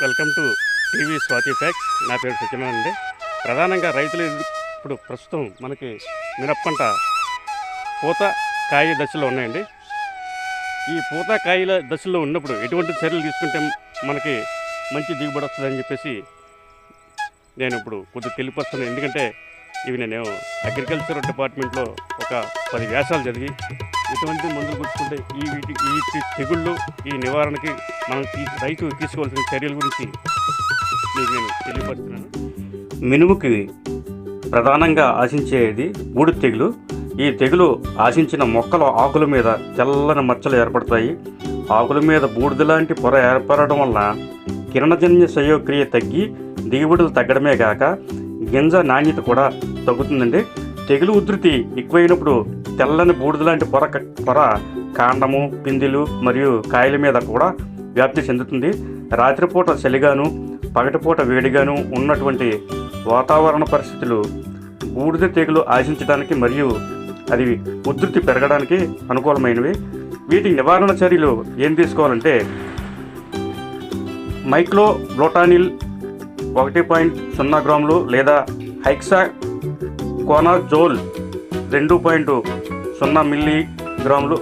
Welcome to TV Swathi facts. నా పేరు సత్యనారాయణ అండి. ప్రధానంగా రైతులు ఇప్పుడు ప్రస్తుతం మనకి మిరప పంట పూత కాయ దశలో ఉన్నాయండి. ఈ పూత కాయల దశలో ఉన్నప్పుడు ఎటువంటి చర్యలు తీసుకుంటే మనకి మంచి దిగుబడి వస్తుందని చెప్పేసి నేను ఇప్పుడు కొద్దిగా తెలియపరుస్తున్నాను. ఎందుకంటే ఇవి నేను అగ్రికల్చర్ డిపార్ట్మెంట్లో ఒక పది వ్యాసాలు చదివి ఇటువంటి మందులు గుర్తుకుంటే ఈ వీటి ఈ తెగుళ్ళు ఈ నివారణకి మనం రైతు తీసుకోవాల్సిన చర్యల గురించి మీకు నేను తెలియపరుస్తున్నాను. మినుముకి ప్రధానంగా ఆశించేది మూడు తెగులు. ఈ తెగులు ఆశించిన మొక్కల ఆకుల మీద తెల్లని మచ్చలు ఏర్పడతాయి. ఆకుల మీద బూడిద లాంటి పొర ఏర్పడడం వల్ల కిరణజన్య సయోక్రియ తగ్గి దిగుబడులు తగ్గడమే కాక గింజ నాణ్యత కూడా తగ్గుతుందండి. తెగులు ఉధృతి ఎక్కువైనప్పుడు తెల్లని బూడిద లాంటి పొర క- పొర కాండము పిందిలు మరియు కాయల మీద కూడా వ్యాప్తి చెందుతుంది. రాత్రిపూట చలిగాను పగటిపూట వేడిగాను ఉన్నటువంటి వాతావరణ పరిస్థితులు బూడిద తీగలు ఆశించడానికి మరియు అది ఉధృతి పెరగడానికి అనుకూలమైనవి. వీటి నివారణ చర్యలు ఏం తీసుకోవాలంటే మైక్లో బ్లోటానిల్ ఒకటి పాయింట్ సున్నా గ్రాములు లేదా హైక్సా కోనాజోల్ రెండు పాయింట్ సున్నా మిల్లీ గ్రాములు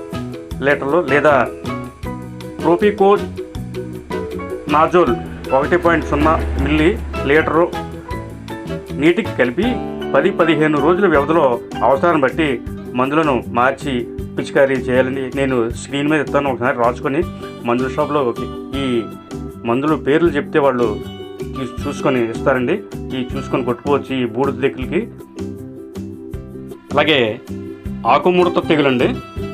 లీటర్లు లేదా ప్రోపికో నాజోల్ ఒకటి పాయింట్ సున్నా మిల్లీ లీటరు నీటికి కలిపి పది పదిహేను రోజుల వ్యవధిలో అవసరాన్ని బట్టి మందులను మార్చి పిచికారీ చేయాలని నేను స్క్రీన్ మీద ఇస్తాను. ఒకసారి రాసుకొని మందుల షాప్లో ఈ మందులు పేర్లు చెప్తే వాళ్ళు చూసుకొని ఇస్తారండి. ఈ చూసుకొని కొట్టుకోవచ్చు ఈ బూడిద దగ్గరికి. అలాగే ఆకుముడత తెగులండి.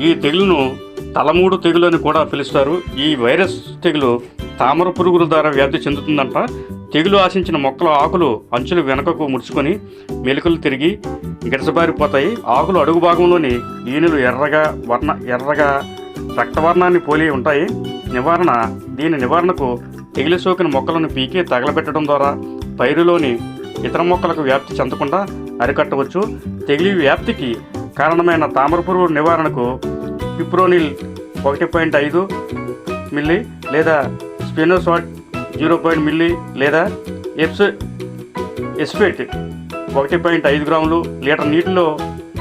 ఈ తెగులును తలమూడు తెగులు అని కూడా పిలుస్తారు. ఈ వైరస్ తెగులు తామర పురుగుల ద్వారా వ్యాప్తి చెందుతుందంట. తెగులు ఆశించిన మొక్కల ఆకులు అంచులు వెనకకు ముడుచుకొని మెలుకలు తిరిగి గిడసబారిపోతాయి. ఆకులు అడుగు భాగంలోని ఈనులు ఎర్రగా వర్ణ ఎర్రగా రక్తవర్ణాన్ని పోలి ఉంటాయి. నివారణ దీని నివారణకు తెగిలి సోకిన మొక్కలను పీకి తగలబెట్టడం ద్వారా పైరులోని ఇతర మొక్కలకు వ్యాప్తి చెందకుండా అరికట్టవచ్చు. తెగిలి వ్యాప్తికి కారణమైన తామర పురుగు నివారణకు పిప్రోనిల్ ఒకటి పాయింట్ ఐదు మిల్లీ లేదా స్పినోసాట్ జీరో పాయింట్ మిల్లీ లేదా ఎప్స్ ఎస్ఫేట్ ఒకటి పాయింట్ ఐదు గ్రాములు లీటర్ నీటిలో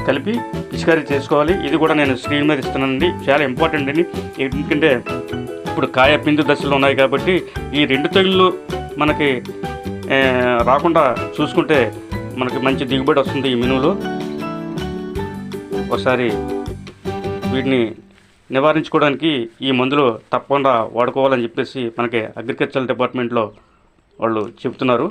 కలిపి పిచికారీ చేసుకోవాలి. ఇది కూడా నేను స్క్రీన్ మీద ఇస్తున్నానండి. చాలా ఇంపార్టెంట్ అండి. ఎందుకంటే ఇప్పుడు కాయ పిందు దశలు ఉన్నాయి కాబట్టి ఈ రెండు తెగుళ్ళు మనకి రాకుండా చూసుకుంటే మనకి మంచి దిగుబడి వస్తుంది ఈ మినువులు. ఒకసారి వీటిని నివారించుకోవడానికి ఈ మందులు తప్పకుండా వాడుకోవాలని చెప్పేసి మనకి అగ్రికల్చర్ డిపార్ట్మెంట్లో వాళ్ళు చెప్తున్నారు